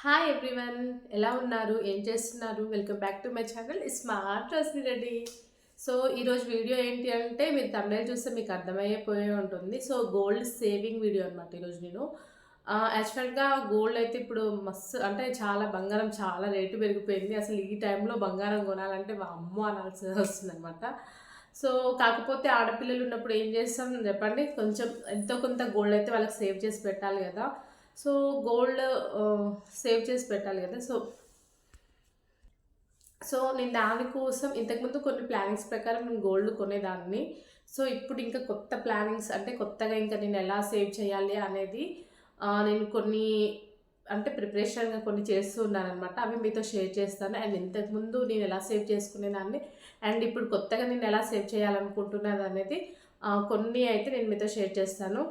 Hi everyone ఎలా ఉన్నారు? ఏం చేస్తున్నారు? Welcome back to my channel smart రస్ని Reddy so ఈరోజు వీడియో ఏంటి అంటే మీరు తమిళ చూస్తే మీకు అర్థమైపోయే ఉంటుంది. సో గోల్డ్ సేవింగ్ వీడియో అనమాట ఈరోజు నేను. యాక్చువల్గా గోల్డ్ అయితే ఇప్పుడు మస్తు అంటే చాలా బంగారం చాలా రేటు పెరిగిపోయింది. అసలు ఈ టైంలో బంగారం కొనాలంటే మా అమ్మ అనాల్సి వస్తుంది అనమాట సో కాకపోతే ఆడపిల్లలు ఉన్నప్పుడు ఏం చేస్తాం? చెప్పండి. కొంచెం ఎంతో కొంత గోల్డ్ అయితే వాళ్ళకి సేవ్ చేసి పెట్టాలి కదా. సో గోల్డ్ సేవ్ చేసి పెట్టాలి కదా. సో సో నేను దానికోసం ఇంతకుముందు కొన్ని ప్లానింగ్స్ ప్రకారం నేను గోల్డ్ కొనేదాన్ని. సో ఇప్పుడు ఇంకా కొత్త ప్లానింగ్స్ అంటే కొత్తగా ఇంకా నేను ఎలా సేవ్ చేయాలి అనేది నేను కొన్ని అంటే ప్రిపరేషన్గా కొన్ని చేస్తూ ఉన్నాను అనమాట అవి మీతో షేర్ చేస్తాను. అండ్ ఇంతకుముందు నేను ఎలా సేవ్ చేసుకునేదాన్ని అండ్ ఇప్పుడు కొత్తగా నేను ఎలా సేవ్ చేయాలనుకుంటున్నాను అనేది కొన్ని అయితే నేను మీతో షేర్ చేస్తాను.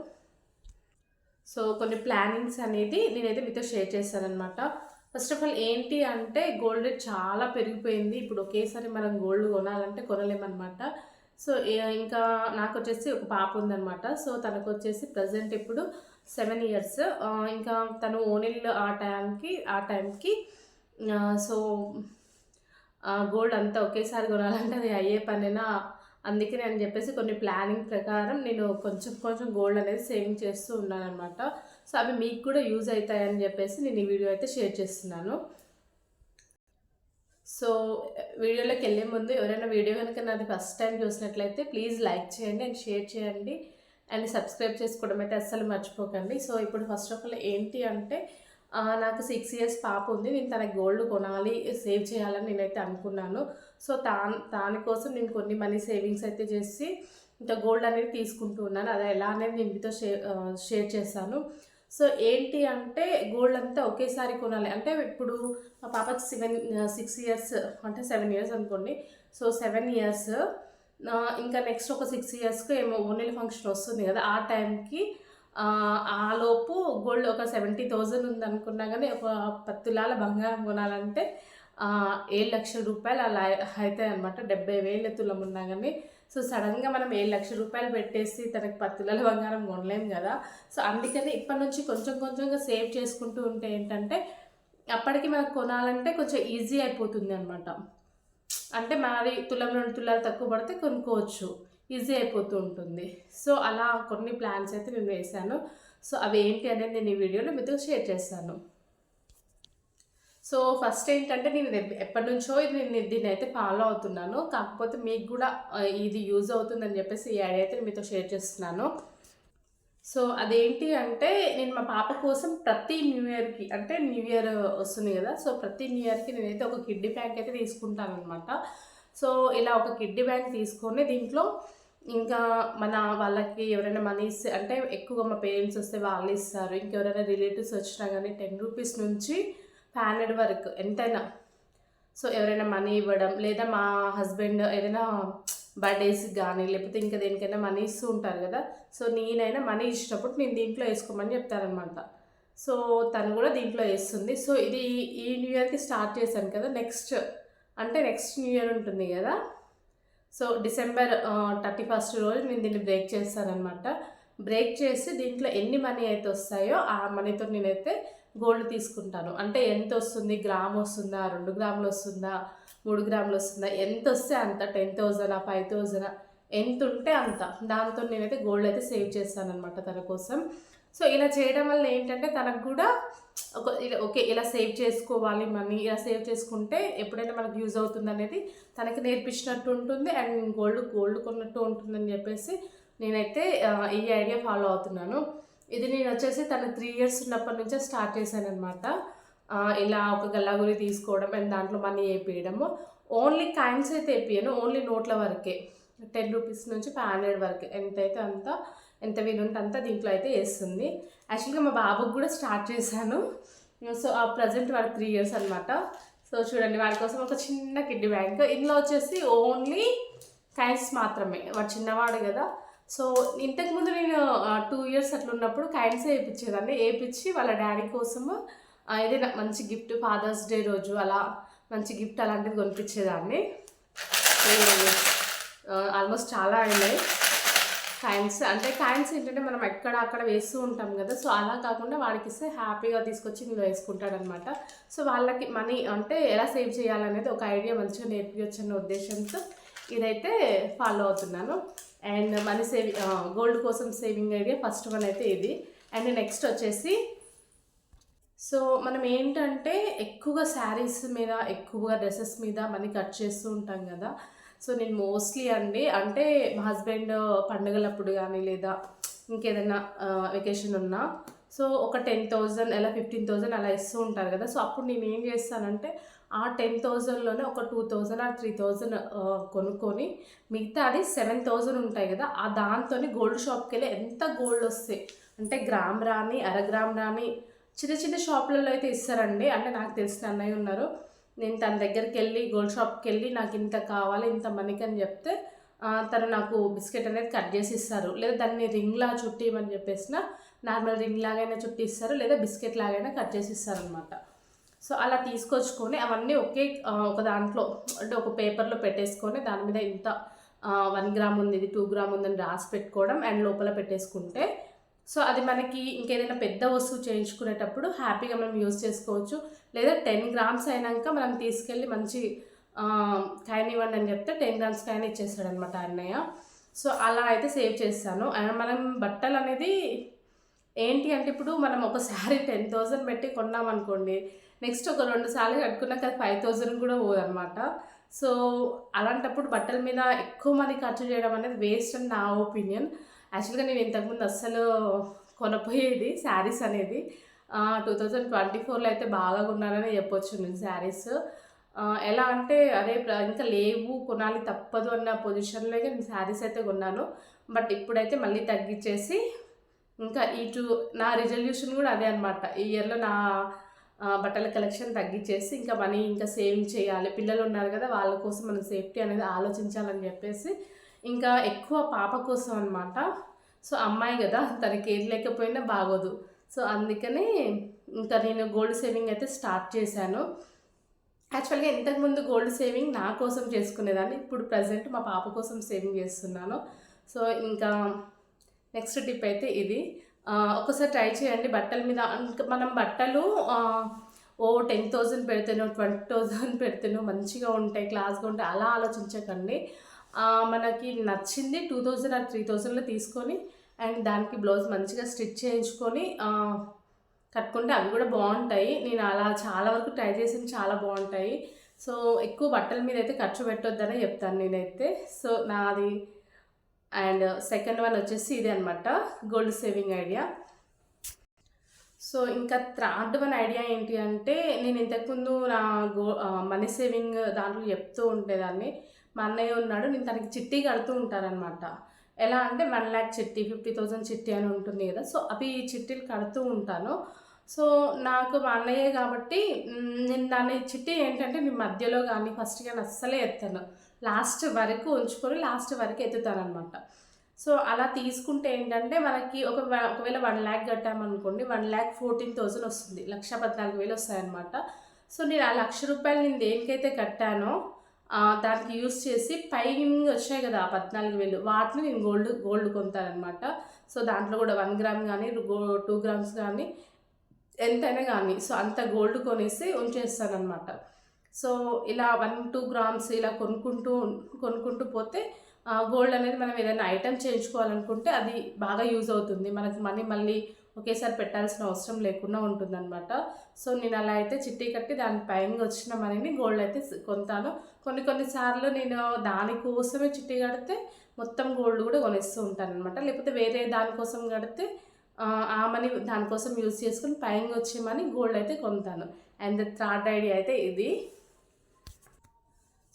సో కొన్ని ప్లానింగ్స్ అనేది నేనైతే మీతో షేర్ చేశానమాట ఫస్ట్ ఆఫ్ ఆల్ ఏంటి అంటే గోల్డ్ రేట్ చాలా పెరిగిపోయింది. ఇప్పుడు ఒకేసారి మనం గోల్డ్ కొనాలంటే కొనలేమన్నమాట. సో ఇంకా నాకు వచ్చేసి ఒక పాప ఉందన్నమాట. సో తనకు వచ్చేసి ప్రజెంట్ ఇప్పుడు సెవెన్ ఇయర్స్. ఇంకా తను ఓనిల్ ఆ టైంకి ఆ టైంకి సో గోల్డ్ అంతా ఒకేసారి కొనాలంటే అది అయ్యే పనైనా? అందుకని అని చెప్పేసి కొన్ని ప్లానింగ్ ప్రకారం నేను కొంచెం కొంచెం గోల్డ్ అనేది సేవింగ్ చేస్తూ ఉన్నానమాట సో అవి మీకు కూడా యూజ్ అవుతాయని చెప్పేసి నేను ఈ వీడియో అయితే షేర్ చేస్తున్నాను. సో వీడియోలోకి వెళ్ళే ముందు ఎవరైనా వీడియో కనుక నాది ఫస్ట్ టైం చూసినట్లయితే ప్లీజ్ లైక్ చేయండి అండ్ షేర్ చేయండి. అండ్ సబ్స్క్రైబ్ చేసుకోవడం అయితే అస్సలు మర్చిపోకండి. సో ఇప్పుడు ఫస్ట్ ఆఫ్ ఆల్ ఏంటి అంటే నాకు సిక్స్ ఇయర్స్ పాప ఉంది నేను తనకి గోల్డ్ కొనాలి సేవ్ చేయాలని నేనైతే అనుకున్నాను. సో దా దానికోసం నేను కొన్ని మనీ సేవింగ్స్ అయితే చేసి ఇంకా గోల్డ్ అనేది తీసుకుంటూ ఉన్నాను. అది ఎలా అనేది నేను మీతో షేర్ షేర్ చేశాను. సో ఏంటి అంటే గోల్డ్ అంతా ఒకేసారి కొనాలి. అంటే ఇప్పుడు మా పాపకి సెవెన్ సిక్స్ ఇయర్స్ అంటే సెవెన్ ఇయర్స్ అనుకోండి. సో సెవెన్ ఇయర్స్ ఇంకా నెక్స్ట్ ఒక సిక్స్ ఇయర్స్కి ఏమో ఓన్లీ ఫంక్షన్ వస్తుంది కదా ఆ టైంకి ఆ లోపు గోల్డ్ ఒక సెవెంటీ థౌజండ్ ఉంది అనుకున్నా కానీ ఒక పత్తులాల తులాల బంగారం కొనాలంటే ఏడు లక్షల రూపాయలు అలా అవుతాయి అనమాట డెబ్బై వేల తులం ఉన్నా కానీ సో సడన్గా మనం ఏడు లక్షల రూపాయలు పెట్టేసి తనకి పది బంగారం కొనలేం కదా. సో అందుకని ఇప్పటి నుంచి కొంచెం కొంచెంగా సేవ్ చేసుకుంటూ ఉంటే ఏంటంటే అప్పటికి మనకు కొనాలంటే కొంచెం ఈజీ అయిపోతుంది అనమాట అంటే మరి తులం రెండు తులాలు తక్కువ పడితే కొనుక్కోవచ్చు. ఈజీ అయిపోతూ ఉంటుంది. సో అలా కొన్ని ప్లాన్స్ అయితే నేను వేశాను. సో అవి ఏంటి అనేది నేను ఈ వీడియోలో మీతో షేర్ చేస్తాను. సో ఫస్ట్ ఏంటంటే నేను ఎప్పటి నుంచో ఇది నేను దీన్ని అయితే ఫాలో అవుతున్నాను. కాకపోతే మీకు కూడా ఇది యూజ్ అవుతుందని చెప్పేసి ఈ ఐడియా అయితే మీతో షేర్ చేస్తున్నాను. సో అదేంటి అంటే నేను మా పాప కోసం ప్రతి న్యూ ఇయర్కి అంటే న్యూ ఇయర్ వస్తుంది కదా సో ప్రతి న్యూ ఇయర్కి నేనైతే ఒక కిడ్నీ ప్యాక్ అయితే తీసుకుంటాను అనమాట సో ఇలా ఒక కిడ్డీ బ్యాంక్ తీసుకొని దీంట్లో ఇంకా మన వాళ్ళకి ఎవరైనా మనీ ఇస్తే అంటే ఎక్కువగా మా పేరెంట్స్ వస్తే వాళ్ళు ఇస్తారు. ఇంకెవరైనా రిలేటివ్స్ వచ్చినా కానీ టెన్ రూపీస్ నుంచి ఫైవ్ హండ్రెడ్ వరకు ఎంతైనా. సో ఎవరైనా మనీ ఇవ్వడం లేదా మా హస్బెండ్ ఏదైనా బర్త్డేస్ కానీ లేకపోతే ఇంకా దేనికైనా మనీ ఇస్తూ ఉంటారు కదా. సో నేనైనా మనీ ఇచ్చినప్పుడు నేను దీంట్లో వేసుకోమని చెప్తానమాట సో తను కూడా దీంట్లో వేస్తుంది. సో ఇది ఈ న్యూ ఇయర్కి స్టార్ట్ చేశాను కదా నెక్స్ట్ అంటే నెక్స్ట్ న్యూ ఇయర్ ఉంటుంది కదా. సో డిసెంబర్ థర్టీ ఫస్ట్ రోజు నేను దీన్ని బ్రేక్ చేస్తానమాట బ్రేక్ చేసి దీంట్లో ఎన్ని మనీ అయితే వస్తాయో ఆ మనీతో నేనైతే గోల్డ్ తీసుకుంటాను. అంటే ఎంత వస్తుంది? గ్రామ్ వస్తుందా? రెండు గ్రాములు వస్తుందా? మూడు గ్రాములు వస్తుందా? ఎంత వస్తే అంత? టెన్ థౌజండా ఫైవ్ థౌజండా ఎంత ఉంటే అంత? దాంతో నేనైతే గోల్డ్ అయితే సేవ్ చేస్తాను అనమాట తన కోసం. సో ఇలా చేయడం వల్ల ఏంటంటే తనకు కూడా ఒక ఇలా ఓకే ఇలా సేవ్ చేసుకోవాలి మనీ ఇలా సేవ్ చేసుకుంటే ఎప్పుడైనా మనకు యూజ్ అవుతుంది అనేది తనకి నేర్పించినట్టు ఉంటుంది అండ్ గోల్డ్ గోల్డ్ కొన్నట్టు ఉంటుందని చెప్పేసి నేనైతే ఈ ఐడియా ఫాలో అవుతున్నాను. ఇది నేను వచ్చేసి తన త్రీ ఇయర్స్ ఉన్నప్పటి నుంచే స్టార్ట్ చేశాను అనమాట ఇలా ఒక గల్లాగురి తీసుకోవడం అండ్ దాంట్లో మనీ వేపియడము. ఓన్లీ కాయిన్స్ అయితే వేపియను ఓన్లీ నోట్ల వరకే. టెన్ రూపీస్ నుంచి ఫైవ్ హండ్రెడ్ వరకే. ఎంతైతే అంత ఎంత వీలుంటే అంత దీంట్లో అయితే వేస్తుంది. యాక్చువల్గా మా బాబుకి కూడా స్టార్ట్ చేశాను. సో ఆ ప్రజెంట్ వాడు త్రీ ఇయర్స్ అనమాట సో చూడండి వాడి కోసం ఒక చిన్న కిడ్డీ బ్యాంక్. ఇందులో వచ్చేసి ఓన్లీ కైన్స్ మాత్రమే. వాడు చిన్నవాడు కదా. సో ఇంతకుముందు నేను టూ ఇయర్స్ అట్లా ఉన్నప్పుడు కైన్స్ వేయించేదాన్ని. వేయించి వాళ్ళ డాడీ కోసము ఏదైనా మంచి గిఫ్ట్ ఫాదర్స్ డే రోజు అలా మంచి గిఫ్ట్ అలాంటిది కొనిపించేదాన్ని. ఆల్మోస్ట్ చాలా అయినాయి. కాయిన్స్ అంటే కాయిన్స్ ఏంటంటే మనం ఎక్కడ అక్కడ వేస్తూ ఉంటాం కదా సో అలా కాకుండా వాడికి ఇస్తే హ్యాపీగా తీసుకొచ్చి ఇందులో వేసుకుంటాడనమాట. సో వాళ్ళకి మనీ అంటే ఎలా సేవ్ చేయాలనేది ఒక ఐడియా మంచిగా నేర్పించచ్చు అన్న ఉద్దేశంతో ఇదైతే ఫాలో అవుతున్నాను. అండ్ మనీ సేవింగ్ గోల్డ్ కోసం సేవింగ్ ఐడియా ఫస్ట్ వన్ అయితే ఇది. అండ్ నెక్స్ట్ వచ్చేసి సో మనం ఏంటంటే ఎక్కువగా శారీస్ మీద ఎక్కువగా డ్రెస్సెస్ మీద మనీ కట్ చేస్తూ ఉంటాం కదా సో నేను మోస్ట్లీ అండి అంటే మా హస్బెండ్ పండుగలప్పుడు కానీ లేదా ఇంకేదైనా వెకేషన్ ఉన్నా సో ఒక టెన్ థౌజండ్ అలా ఫిఫ్టీన్ థౌజండ్ అలా ఇస్తూ ఉంటారు కదా. సో అప్పుడు నేను ఏం చేస్తానంటే ఆ టెన్ థౌజండ్లోనే ఒక టూ థౌజండ్ ఆ త్రీ థౌజండ్ కొనుక్కొని మిగతా అది సెవెన్ థౌజండ్ ఉంటాయి కదా ఆ దాంతో గోల్డ్ షాప్కి వెళ్ళి ఎంత గోల్డ్ వస్తాయి అంటే గ్రామ్ రాని అర గ్రామ్ రాని చిన్న చిన్న షాపులలో అయితే ఇస్తారండి. అంటే నాకు తెలిసిన అన్నయ్య ఉన్నారు నేను తన దగ్గరికి వెళ్ళి గోల్డ్ షాప్కి వెళ్ళి నాకు ఇంత కావాలి ఇంత మనీకి అని చెప్తే తను నాకు బిస్కెట్ అనేది కట్ చేసి ఇస్తారు. లేదా దాన్ని రింగ్లా చుట్టిమని చెప్పేసిన నార్మల్ రింగ్ లాగైనా చుట్టి ఇస్తారు లేదా బిస్కెట్ లాగైనా కట్ చేసి ఇస్తారు అనమాట సో అలా తీసుకొచ్చుకొని అవన్నీ ఒకే ఒక దాంట్లో అంటే ఒక పేపర్లో పెట్టేసుకొని దాని మీద ఇంత వన్ గ్రామ్ ఉంది ఇది టూ గ్రామ్ ఉందని రాసి పెట్టుకోవడం అండ్ లోపల పెట్టేసుకుంటే సో అది మనకి ఇంకేదైనా పెద్ద వస్తువు చేయించుకునేటప్పుడు హ్యాపీగా మనం యూజ్ చేసుకోవచ్చు. లేదా టెన్ గ్రామ్స్ అయినాక మనం తీసుకెళ్ళి మంచి కాయన్ ఇవ్వండి అని చెప్తే టెన్ గ్రామ్స్ కాయన్ ఇచ్చేస్తాడు అనమాట అన్నయ్య. సో అలా అయితే సేవ్ చేస్తాను. అండ్ మనం బట్టలు అనేది ఏంటి అంటే ఇప్పుడు మనం ఒక శారీ టెన్ థౌజండ్ పెట్టి కొన్నాం అనుకోండి నెక్స్ట్ ఒక రెండు సార్లు కట్టుకున్నాక అది ఫైవ్ థౌజండ్ కూడా పోదనమాట సో అలాంటప్పుడు బట్టల మీద ఎక్కువ మంది ఖర్చు చేయడం అనేది వేస్ట్ అని నా ఒపీనియన్. యాక్చువల్గా నేను ఇంతకుముందు అస్సలు కొనపోయేది శారీస్ అనేది టూ థౌజండ్ ట్వంటీ ఫోర్లో అయితే బాగా కొన్నానని చెప్పొచ్చు నేను శారీస్. ఎలా అంటే అదే ఇంకా లేవు కొనాలి తప్పదు అన్న పొజిషన్లో నేను శారీస్ అయితే కొన్నాను. బట్ ఇప్పుడైతే మళ్ళీ తగ్గించేసి ఇంకా ఈ టూ నా రిజల్యూషన్ కూడా అదే అనమాట ఈ ఇయర్లో నా బట్టల కలెక్షన్ తగ్గించేసి ఇంకా మనీ ఇంకా సేవింగ్ చేయాలి. పిల్లలు ఉన్నారు కదా వాళ్ళ కోసం మనం సేఫ్టీ అనేది ఆలోచించాలని చెప్పేసి ఇంకా ఎక్కువ పాప కోసం అనమాట సో అమ్మాయి కదా తనకి ఏది లేకపోయినా బాగోదు. సో అందుకని ఇంకా నేను గోల్డ్ సేవింగ్ అయితే స్టార్ట్ చేశాను. యాక్చువల్గా ఇంతకుముందు గోల్డ్ సేవింగ్ నా కోసం చేసుకునేదాన్ని. ఇప్పుడు ప్రజెంట్ మా పాప కోసం సేవింగ్ చేస్తున్నాను. సో ఇంకా నెక్స్ట్ టిప్ అయితే ఇది. ఒకసారి ట్రై చేయండి బట్టల మీద. మనం బట్టలు ఓ టెన్ థౌజండ్ పెడితేనో ట్వంటీ థౌజండ్ పెడితేనో మంచిగా ఉంటాయి క్లాస్గా ఉంటాయి అలా ఆలోచించకండి. మనకి నచ్చింది టూ థౌజండ్ ఆ త్రీ థౌజండ్లో తీసుకొని అండ్ దానికి బ్లౌజ్ మంచిగా స్టిచ్ చేయించుకొని కట్టుకుంటే అవి కూడా బాగుంటాయి. నేను అలా చాలా వరకు ట్రై చేసి చాలా బాగుంటాయి. సో ఎక్కువ బట్టల మీద అయితే ఖర్చు పెట్టొద్దనే చెప్తాను నేనైతే. సో నాది అండ్ సెకండ్ వన్ వచ్చేసి ఇదే అనమాట గోల్డ్ సేవింగ్ ఐడియా. సో ఇంకా థర్డ్ వన్ ఐడియా ఏంటి అంటే నేను ఇంతకుముందు నా గో మనీ సేవింగ్ దాంట్లో చెప్తూ ఉండేదాన్ని. మా అన్నయ్య ఉన్నాడు నేను తనకి చిట్టి కడుతూ ఉంటానన్నమాట. ఎలా అంటే వన్ ల్యాక్ చిట్టి ఫిఫ్టీ థౌజండ్ చిట్టి అని ఉంటుంది కదా సో అవి చిట్టీలు కడుతూ ఉంటాను. సో నాకు మా అన్నయ్య కాబట్టి నేను దాని చిట్టి ఏంటంటే నేను మధ్యలో కానీ ఫస్ట్ కానీ అస్సలే ఎత్తాను. లాస్ట్ వరకు ఉంచుకొని లాస్ట్ వరకు ఎత్తుతాను అనమాట సో అలా తీసుకుంటే ఏంటంటే మనకి ఒక ఒకవేళ వన్ ల్యాక్ కట్టామనుకోండి వన్ ల్యాక్ ఫోర్టీన్ థౌజండ్ వస్తుంది లక్ష పద్నాలుగు వేలు వస్తాయన్నమాట. సో నేను ఆ లక్ష రూపాయలు నేను దేనికైతే కట్టానో దానికి యూస్ చేసి పైకి వచ్చాయి కదా పద్నాలుగు వేలు. వాటిని నేను గోల్డ్ గోల్డ్ కొంటానమాట సో దాంట్లో కూడా వన్ గ్రామ్ కానీ టూ గ్రామ్స్ కానీ ఎంతైనా కానీ సో అంత గోల్డ్ కొనేసి ఉంచేస్తానమాట సో ఇలా వన్ టూ గ్రామ్స్ ఇలా కొనుక్కుంటూ కొనుక్కుంటూ పోతే గోల్డ్ అనేది మనం ఏదైనా ఐటెం చేయించుకోవాలనుకుంటే అది బాగా యూజ్ అవుతుంది. మనకు మనీ మళ్ళీ ఒకేసారి పెట్టాల్సిన అవసరం లేకుండా ఉంటుందన్నమాట. సో నేను అలా అయితే చిట్టి కట్టి దాని పైన వచ్చిన మనీని గోల్డ్ అయితే కొంటాను. కొన్ని కొన్నిసార్లు నేను దానికోసమే చిట్టి కడితే మొత్తం గోల్డ్ కూడా కొనిస్తూ ఉంటాను అనమాట లేకపోతే వేరే దానికోసం కడితే ఆ మనీ దానికోసం యూజ్ చేసుకుని పైన వచ్చే మనీ గోల్డ్ అయితే కొంటాను. అండ్ థర్డ్ ఐడియా అయితే ఇది.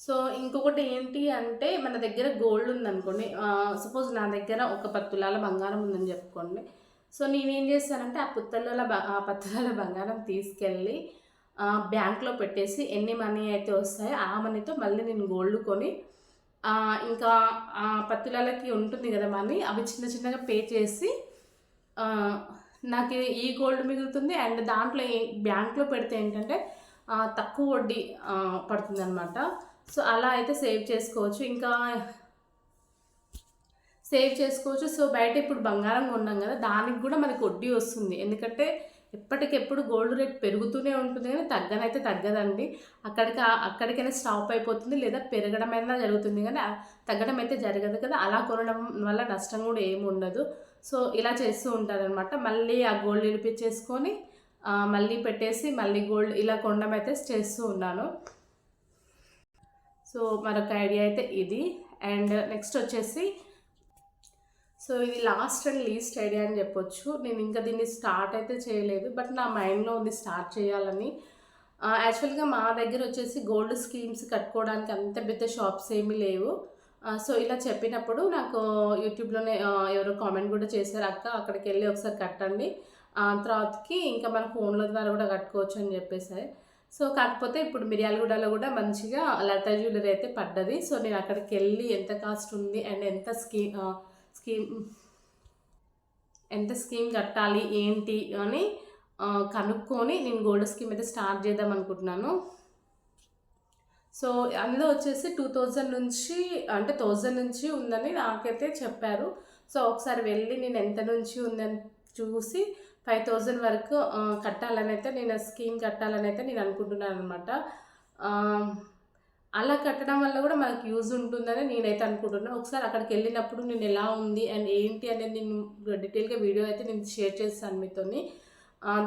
సో ఇంకొకటి ఏంటి అంటే మన దగ్గర గోల్డ్ ఉందనుకోండి సపోజ్ నా దగ్గర ఒక పత్తులాల బంగారం ఉందని చెప్పుకోండి. సో నేనేం చేస్తానంటే ఆ పుత్తలాల ఆ పత్తులాల బంగారం తీసుకెళ్ళి బ్యాంక్లో పెట్టేసి ఎన్ని మనీ అయితే వస్తాయో ఆ మనీతో మళ్ళీ నేను గోల్డ్ కొని ఇంకా ఆ పత్తులాలకి ఉంటుంది కదా మనీ అవి చిన్న చిన్నగా పే చేసి నాకు ఈ గోల్డ్ మిగులుతుంది. అండ్ దాంట్లో బ్యాంక్లో పెడితే ఏంటంటే తక్కువ వడ్డీ పడుతుంది అనమాట సో అలా అయితే సేవ్ చేసుకోవచ్చు. ఇంకా సేవ్ చేసుకోవచ్చు. సో బయట ఇప్పుడు బంగారం కొన్నాం కదా దానికి కూడా మనకు వడ్డీ వస్తుంది. ఎందుకంటే ఎప్పటికెప్పుడు గోల్డ్ రేట్ పెరుగుతూనే ఉంటుంది కానీ తగ్గనైతే తగ్గదండి. అక్కడికి అక్కడికైనా స్టాప్ అయిపోతుంది లేదా పెరగడమైనా జరుగుతుంది కానీ తగ్గడం అయితే జరగదు కదా. అలా కొనడం వల్ల నష్టం కూడా ఏమి ఉండదు. సో ఇలా చేస్తూ ఉంటారనమాట మళ్ళీ ఆ గోల్డ్ ఇడిపించేసుకొని మళ్ళీ పెట్టేసి మళ్ళీ గోల్డ్ ఇలా కొనడం అయితే చేస్తూ ఉన్నాను. సో మరొక ఐడియా అయితే ఇది. అండ్ నెక్స్ట్ వచ్చేసి సో ఇది లాస్ట్ అండ్ లీస్ట్ ఐడియా అని చెప్పొచ్చు. నేను ఇంకా దీన్ని స్టార్ట్ అయితే చేయలేదు బట్ నా మైండ్లో ఉంది స్టార్ట్ చేయాలని. యాక్చువల్గా మా దగ్గర వచ్చేసి గోల్డ్ స్కీమ్స్ కట్టుకోవడానికి అంత పెద్ద షాప్స్ ఏమీ లేవు. సో ఇలా చెప్పినప్పుడు నాకు యూట్యూబ్లోనే ఎవరో కామెంట్ కూడా చేశారు అక్క అక్కడికి వెళ్ళి ఒకసారి కట్టండి. తర్వాతకి ఇంకా మన ఫోన్ల ద్వారా కూడా కట్టుకోవచ్చు అని చెప్పేసి సో కాకపోతే ఇప్పుడు మిర్యాలగూడలో కూడా మంచిగా లత జ్యువెలరీ అయితే పడ్డది. సో నేను అక్కడికి వెళ్ళి ఎంత కాస్ట్ ఉంది అండ్ ఎంత స్కీమ్ స్కీమ్ ఎంత స్కీమ్ కట్టాలి ఏంటి అని కనుక్కొని నేను గోల్డ్ స్కీమ్ అయితే స్టార్ట్ చేద్దాం అనుకుంటున్నాను. సో అందులో వచ్చేసి టూ థౌజండ్ నుంచి అంటే థౌజండ్ నుంచి ఉందని నాకైతే చెప్పారు. సో ఒకసారి వెళ్ళి నేను ఎంత నుంచి ఉందని చూసి ఫైవ్ థౌజండ్ వరకు కట్టాలని అయితే నేను స్కీమ్ కట్టాలని అయితే నేను అనుకుంటున్నాను అనమాట అలా కట్టడం వల్ల కూడా మనకు యూజ్ ఉంటుందని నేనైతే అనుకుంటున్నాను ఒకసారి అక్కడికి వెళ్ళినప్పుడు నేను ఎలా ఉంది అండ్ ఏంటి అనేది నేను డీటెయిల్గా వీడియో అయితే నేను షేర్ చేస్తాను మీతో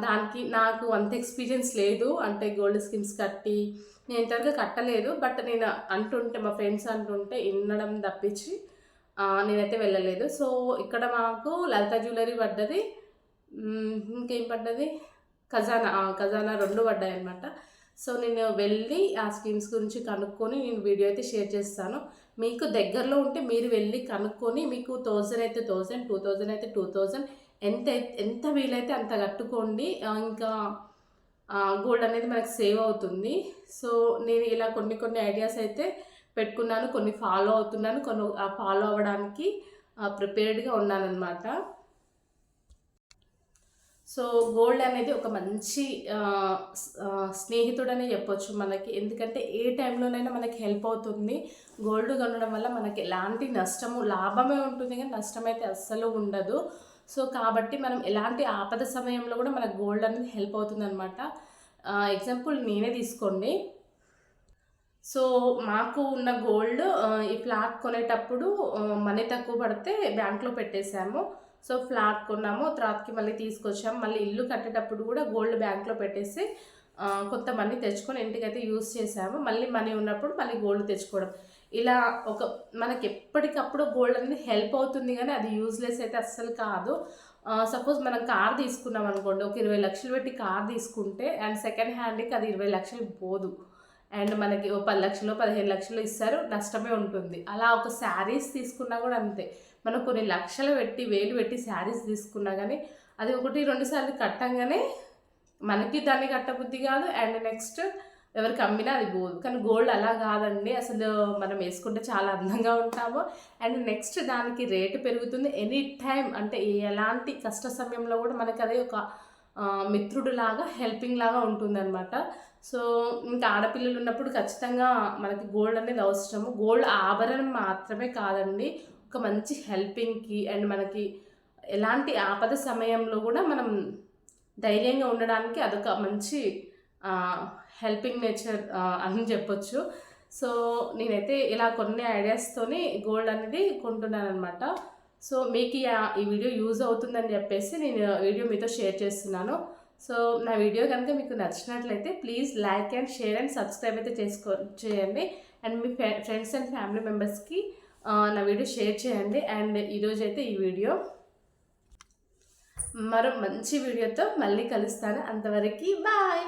దానికి నాకు అంత ఎక్స్పీరియన్స్ లేదు. అంటే గోల్డ్ స్కీమ్స్ కట్టి నేను ఇంతవరకు కట్టలేదు. బట్ నేను అంటుంటే మా ఫ్రెండ్స్ అంటుంటే వినడం తప్పించి నేనైతే వెళ్ళలేదు. సో ఇక్కడ మాకు లలిత జ్యువెలరీ పడ్డది. ఇంకేం పడ్డది? ఖజానా ఖజానా రెండు పడ్డాయి అనమాట సో నేను వెళ్ళి ఆ స్కీమ్స్ గురించి కనుక్కొని నేను వీడియో అయితే షేర్ చేస్తాను. మీకు దగ్గరలో ఉంటే మీరు వెళ్ళి కనుక్కొని మీకు థౌజండ్ అయితే థౌజండ్ టూ థౌజండ్ అయితే టూ థౌజండ్ ఎంత ఎంత వీలైతే అంత కట్టుకోండి. ఇంకా గోల్డ్ అనేది మనకు సేవ్ అవుతుంది. సో నేను ఇలా కొన్ని కొన్ని ఐడియాస్ అయితే పెట్టుకున్నాను కొన్ని ఫాలో అవుతున్నాను కొన్ని ఫాలో అవ్వడానికి ప్రిపేర్డ్గా ఉన్నానన్నమాట. సో గోల్డ్ అనేది ఒక మంచి స్నేహితుడనే చెప్పొచ్చు మనకి. ఎందుకంటే ఏ టైంలోనైనా మనకి హెల్ప్ అవుతుంది. గోల్డ్ కొనడం వల్ల మనకి ఎలాంటి నష్టము లాభమే ఉంటుంది కానీ నష్టం అయితే అస్సలు ఉండదు. సో కాబట్టి మనం ఎలాంటి ఆపద సమయంలో కూడా మనకు గోల్డ్ అనేది హెల్ప్ అవుతుంది అనమాట ఎగ్జాంపుల్ నేనే తీసుకోండి. సో మాకు ఉన్న గోల్డ్ ఈ ఫ్లాట్ కొనేటప్పుడు మనీ తక్కువ పడితే బ్యాంక్లో పెట్టేశాము. సో ఫ్లాట్ కొన్నాము. తర్వాతకి మళ్ళీ తీసుకొచ్చాము. మళ్ళీ ఇల్లు కట్టేటప్పుడు కూడా గోల్డ్ బ్యాంక్లో పెట్టేసి కొంత మనీ తెచ్చుకొని ఇంటికైతే యూస్ చేసాము మళ్ళీ మనీ ఉన్నప్పుడు మళ్ళీ గోల్డ్ తెచ్చుకోవడం. ఇలా ఒక మనకి ఎప్పటికప్పుడు గోల్డ్ అనేది హెల్ప్ అవుతుంది కానీ అది యూజ్లెస్ అయితే అస్సలు కాదు. సపోజ్ మనం కార్ తీసుకున్నాం అనుకోండి ఒక ఇరవై లక్షలు పెట్టి కార్ తీసుకుంటే అండ్ సెకండ్ హ్యాండ్కి అది ఇరవై లక్షలు పోదు. అండ్ మనకి ఓ పది లక్షలు పదిహేను లక్షలు ఇస్తారు నష్టమే ఉంటుంది. అలా ఒక శారీస్ తీసుకున్నా కూడా అంతే. మనం కొన్ని లక్షలు పెట్టి వేలు పెట్టి శారీస్ తీసుకున్నా కానీ అది ఒకటి రెండు సార్లు కట్టంగానే మనకి దాన్ని కట్టబుద్ధి కాదు. అండ్ నెక్స్ట్ ఎవరికి అమ్మినా అది గోల్డ్ కానీ గోల్డ్ అలా కాదండి. అసలు మనం వేసుకుంటే చాలా అందంగా ఉంటాము. అండ్ నెక్స్ట్ దానికి రేటు పెరుగుతుంది. ఎనీ టైం అంటే ఎలాంటి కష్ట సమయంలో కూడా మనకి అదే ఒక మిత్రుడు లాగా హెల్పింగ్ లాగా ఉంటుందన్నమాట. సో ఇంకా ఆడపిల్లలు ఉన్నప్పుడు ఖచ్చితంగా మనకి గోల్డ్ అనేది అవసరము. గోల్డ్ ఆభరణం మాత్రమే కాదండి. ఒక మంచి హెల్పింగ్కి అండ్ మనకి ఎలాంటి ఆపద సమయంలో కూడా మనం ధైర్యంగా ఉండడానికి అదొక మంచి హెల్పింగ్ నేచర్ అని చెప్పొచ్చు. సో నేనైతే ఇలా కొన్ని ఐడియాస్తోని గోల్డ్ అనేది కొంటున్నాను అనమాట సో మీకు ఈ వీడియో యూజ్ అవుతుందని చెప్పేసి నేను వీడియో మీతో షేర్ చేస్తున్నాను. సో నా వీడియో కనుక మీకు నచ్చినట్లయితే please like and share and subscribe అయితే చేసుకో చేయండి. అండ్ మీ ఫ్రెండ్స్ అండ్ ఫ్యామిలీ మెంబర్స్కి నా వీడియో షేర్ చేయండి. అండ్ ఈరోజు అయితే ఈ వీడియో మరో మంచి వీడియోతో మళ్ళీ కలుస్తాను. అంతవరకు బాయ్!